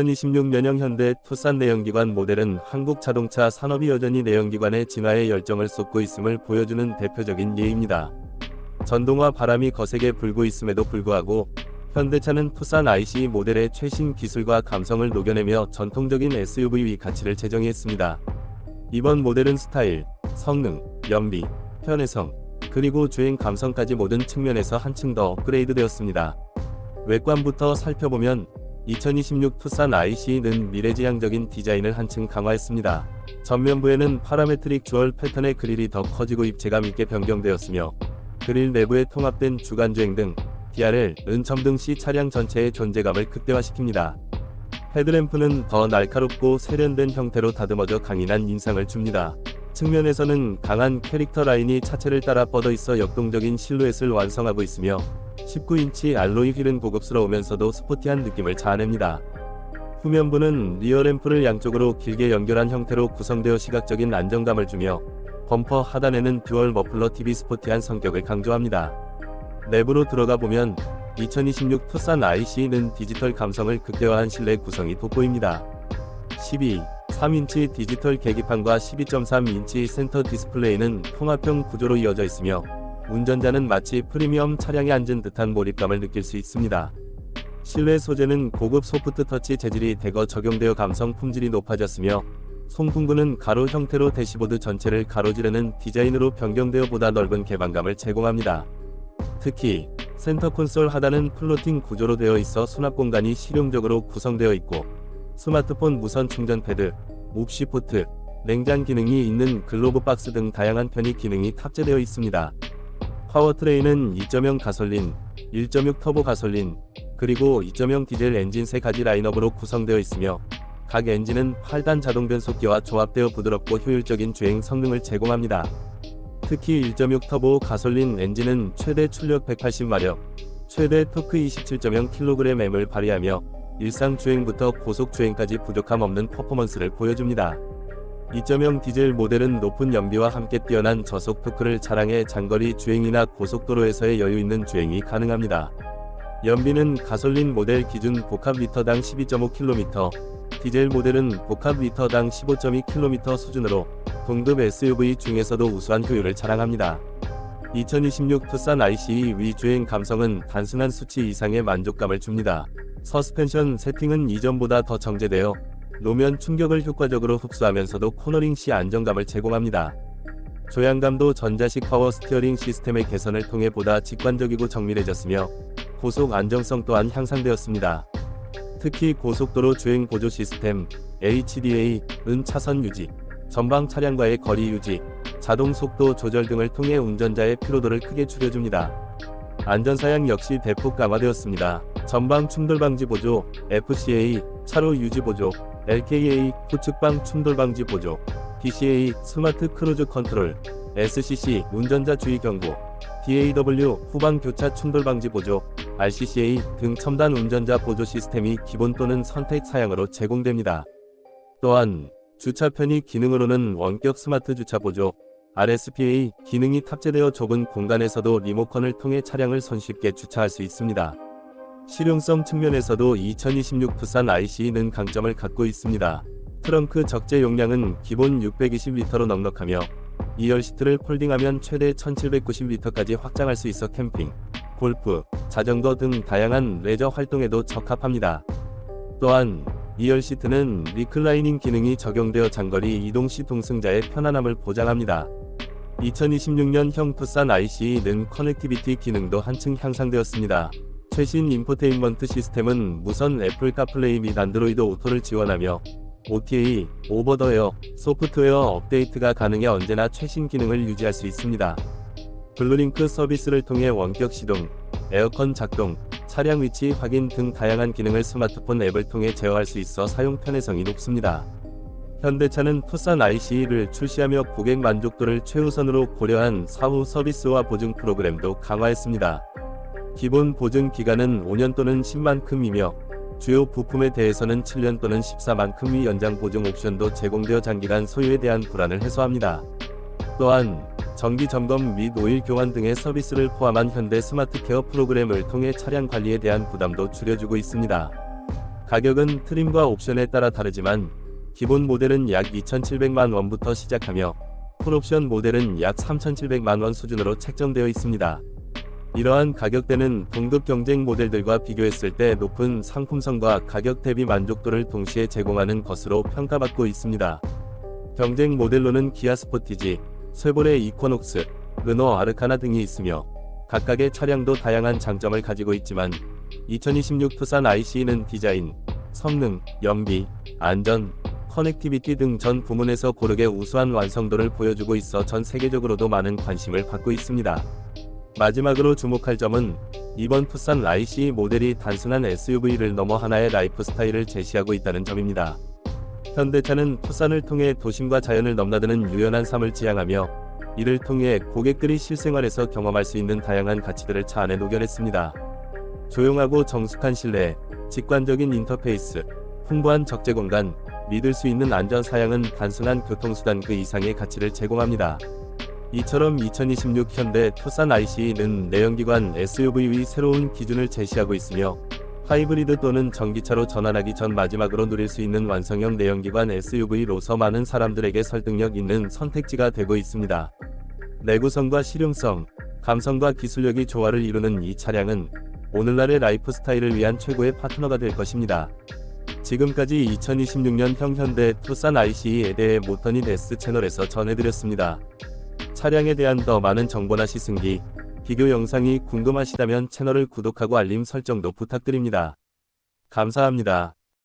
2026년형 현대 투싼 내연기관 모델은 한국 자동차 산업이 여전히 내연기관의 진화에 열정을 쏟고 있음을 보여주는 대표적인 예입니다. 전동화 바람이 거세게 불고 있음에도 불구하고 현대차는 투싼 ICE 모델의 최신 기술과 감성을 녹여내며 전통적인 SUV 가치를 재정의했습니다. 이번 모델은 스타일, 성능, 연비, 편의성, 그리고 주행 감성까지 모든 측면에서 한층 더 업그레이드 되었습니다. 외관부터 살펴보면 2026 투싼 IC는 미래지향적인 디자인을 한층 강화했습니다. 전면부에는 파라메트릭 주얼 패턴의 그릴이 더 커지고 입체감 있게 변경되었으며 그릴 내부에 통합된 주간주행 등 DRL, 은첨 등 C 차량 전체의 존재감을 극대화시킵니다. 헤드램프는 더 날카롭고 세련된 형태로 다듬어져 강인한 인상을 줍니다. 측면에서는 강한 캐릭터 라인이 차체를 따라 뻗어 있어 역동적인 실루엣을 완성하고 있으며 19인치 알로이 휠은 고급스러우면서도 스포티한 느낌을 자아냅니다. 후면부는 리어 램프를 양쪽으로 길게 연결한 형태로 구성되어 시각적인 안정감을 주며 범퍼 하단에는 듀얼 머플러 TV 스포티한 성격을 강조합니다. 내부로 들어가 보면 2026 투싼 IC는 디지털 감성을 극대화한 실내 구성이 돋보입니다. 12, 3인치 디지털 계기판과 12.3인치 센터 디스플레이는 통합형 구조로 이어져 있으며 운전자는 마치 프리미엄 차량에 앉은 듯한 몰입감을 느낄 수 있습니다. 실내 소재는 고급 소프트 터치 재질이 대거 적용되어 감성 품질이 높아졌으며 송풍구는 가로 형태로 대시보드 전체를 가로지르는 디자인으로 변경되어 보다 넓은 개방감을 제공합니다. 특히 센터 콘솔 하단은 플로팅 구조로 되어 있어 수납 공간이 실용적으로 구성되어 있고 스마트폰 무선 충전 패드, mov시 포트, 냉장 기능이 있는 글로브 박스 등 다양한 편의 기능이 탑재되어 있습니다. 파워트레인은 2.0 가솔린, 1.6 터보 가솔린, 그리고 2.0 디젤 엔진 세 가지 라인업으로 구성되어 있으며 각 엔진은 8단 자동 변속기와 조합되어 부드럽고 효율적인 주행 성능을 제공합니다. 특히 1.6 터보 가솔린 엔진은 최대 출력 180마력, 최대 토크 27.0kg을 발휘하며 일상 주행부터 고속 주행까지 부족함 없는 퍼포먼스를 보여줍니다. 2.0 디젤 모델은 높은 연비와 함께 뛰어난 저속 토크를 자랑해 장거리 주행이나 고속도로에서의 여유 있는 주행이 가능합니다. 연비는 가솔린 모델 기준 복합 리터당 12.5km, 디젤 모델은 복합 리터당 15.2km 수준으로 동급 SUV 중에서도 우수한 효율을 자랑합니다. 2026 투싼 ICE 위 주행 감성은 단순한 수치 이상의 만족감을 줍니다. 서스펜션 세팅은 이전보다 더 정제되어 노면 충격을 효과적으로 흡수하면서도 코너링 시 안정감을 제공합니다. 조향감도 전자식 파워 스티어링 시스템의 개선을 통해 보다 직관적이고 정밀해졌으며 고속 안정성 또한 향상되었습니다. 특히 고속도로 주행 보조 시스템 HDA-은 차선 유지, 전방 차량과의 거리 유지, 자동 속도 조절 등을 통해 운전자의 피로도를 크게 줄여줍니다. 안전사양 역시 대폭 강화되었습니다. 전방 충돌 방지 보조, FCA, 차로 유지 보조, LKA, 후측방 충돌 방지 보조, DCA, 스마트 크루즈 컨트롤, SCC, 운전자 주의 경고, DAW, 후방 교차 충돌 방지 보조, RCCA 등 첨단 운전자 보조 시스템이 기본 또는 선택 사양으로 제공됩니다. 또한 주차 편의 기능으로는 원격 스마트 주차 보조, RSPA 기능이 탑재되어 좁은 공간에서도 리모컨을 통해 차량을 손쉽게 주차할 수 있습니다. 실용성 측면에서도 2026 투싼 IC는 강점을 갖고 있습니다. 트렁크 적재 용량은 기본 620리터로 넉넉하며 2열 시트를 폴딩하면 최대 1790리터까지 확장할 수 있어 캠핑, 골프, 자전거 등 다양한 레저 활동에도 적합합니다. 또한 2열 시트는 리클라이닝 기능이 적용되어 장거리 이동 시 동승자의 편안함을 보장합니다. 2026년형 투싼 IC는 커넥티비티 기능도 한층 향상되었습니다. 최신 인포테인먼트 시스템은 무선 애플 카플레이 및 안드로이드 오토를 지원하며 OTA, 오버더웨어, 소프트웨어 업데이트가 가능해 언제나 최신 기능을 유지할 수 있습니다. 블루링크 서비스를 통해 원격 시동, 에어컨 작동, 차량 위치 확인 등 다양한 기능을 스마트폰 앱을 통해 제어할 수 있어 사용 편의성이 높습니다. 현대차는 투싼 IC를 출시하며 고객 만족도를 최우선으로 고려한 사후 서비스와 보증 프로그램도 강화했습니다. 기본 보증 기간은 5년 또는 10만큼이며 주요 부품에 대해서는 7년 또는 14만큼의 연장 보증 옵션도 제공되어 장기간 소유에 대한 불안을 해소합니다. 또한 정기 점검 및 오일 교환 등의 서비스를 포함한 현대 스마트 케어 프로그램을 통해 차량 관리에 대한 부담도 줄여주고 있습니다. 가격은 트림과 옵션에 따라 다르지만 기본 모델은 약 2,700만 원부터 시작하며 풀옵션 모델은 약 3,700만 원 수준으로 책정되어 있습니다. 이러한 가격대는 동급 경쟁 모델들과 비교했을 때 높은 상품성과 가격 대비 만족도를 동시에 제공하는 것으로 평가받고 있습니다. 경쟁 모델로는 기아 스포티지, 쉐보레 이코녹스, 르노 아르카나 등이 있으며 각각의 차량도 다양한 장점을 가지고 있지만 2026 투싼 IC는 디자인, 성능, 연비, 안전, 커넥티비티 등 전 부문에서 고르게 우수한 완성도를 보여주고 있어 전 세계적으로도 많은 관심을 받고 있습니다. 마지막으로 주목할 점은 이번 투싼 IC 모델이 단순한 SUV를 넘어 하나의 라이프 스타일을 제시하고 있다는 점입니다. 현대차는 투싼을 통해 도심과 자연을 넘나드는 유연한 삶을 지향하며 이를 통해 고객들이 실생활에서 경험할 수 있는 다양한 가치들을 차 안에 녹여냈습니다. 조용하고 정숙한 실내, 직관적인 인터페이스, 풍부한 적재 공간, 믿을 수 있는 안전 사양은 단순한 교통수단 그 이상의 가치를 제공합니다. 이처럼 2026 현대 투싼 IC는 내연기관 SUV의 새로운 기준을 제시하고 있으며 하이브리드 또는 전기차로 전환하기 전 마지막으로 누릴 수 있는 완성형 내연기관 SUV로서 많은 사람들에게 설득력 있는 선택지가 되고 있습니다. 내구성과 실용성, 감성과 기술력이 조화를 이루는 이 차량은 오늘날의 라이프 스타일을 위한 최고의 파트너가 될 것입니다. 지금까지 2026년 형 현대 투싼 IC에 대해 모터닛 S 채널에서 전해드렸습니다. 차량에 대한 더 많은 정보나 시승기, 비교 영상이 궁금하시다면 채널을 구독하고 알림 설정도 부탁드립니다. 감사합니다.